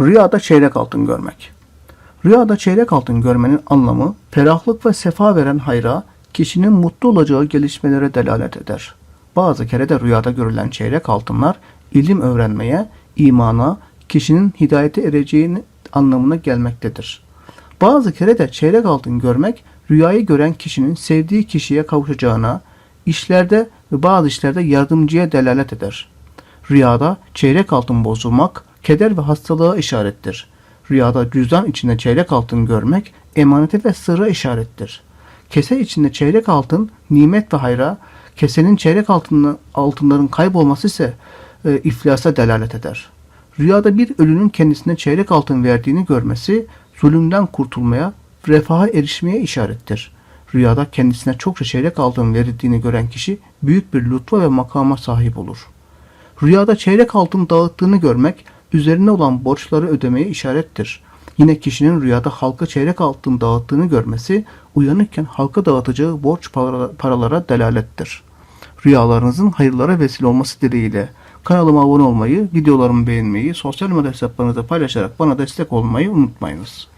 Rüyada çeyrek altın görmek. Rüyada çeyrek altın görmenin anlamı ferahlık ve sefa veren hayra, kişinin mutlu olacağı gelişmelere delalet eder. Bazı kere de rüyada görülen çeyrek altınlar ilim öğrenmeye, imana, kişinin hidayete ereceğini anlamına gelmektedir. Bazı kere de çeyrek altın görmek rüyayı gören kişinin sevdiği kişiye kavuşacağına, işlerde ve bazı işlerde yardımcıya delalet eder. Rüyada çeyrek altın bozulmak, keder ve hastalığa işarettir. Rüyada cüzdan içinde çeyrek altın görmek, emanete ve sırra işarettir. Kese içinde çeyrek altın, nimet ve hayra, kesenin çeyrek altını, altınların kaybolması ise e, iflasa delalet eder. Rüyada bir ölünün kendisine çeyrek altın verdiğini görmesi, zulümden kurtulmaya, refaha erişmeye işarettir. Rüyada kendisine çokça çeyrek altın verildiğini gören kişi büyük bir lütfa ve makama sahip olur. Rüyada çeyrek altın dağıttığını görmek, üzerine olan borçları ödemeye işarettir. Yine kişinin rüyada halka çeyrek altın dağıttığını görmesi, uyanıkken halka dağıtacağı borç para- paralara delalettir. Rüyalarınızın hayırlara vesile olması dileğiyle kanalıma abone olmayı, videolarımı beğenmeyi, sosyal medya hesaplarınızda paylaşarak bana destek olmayı unutmayınız.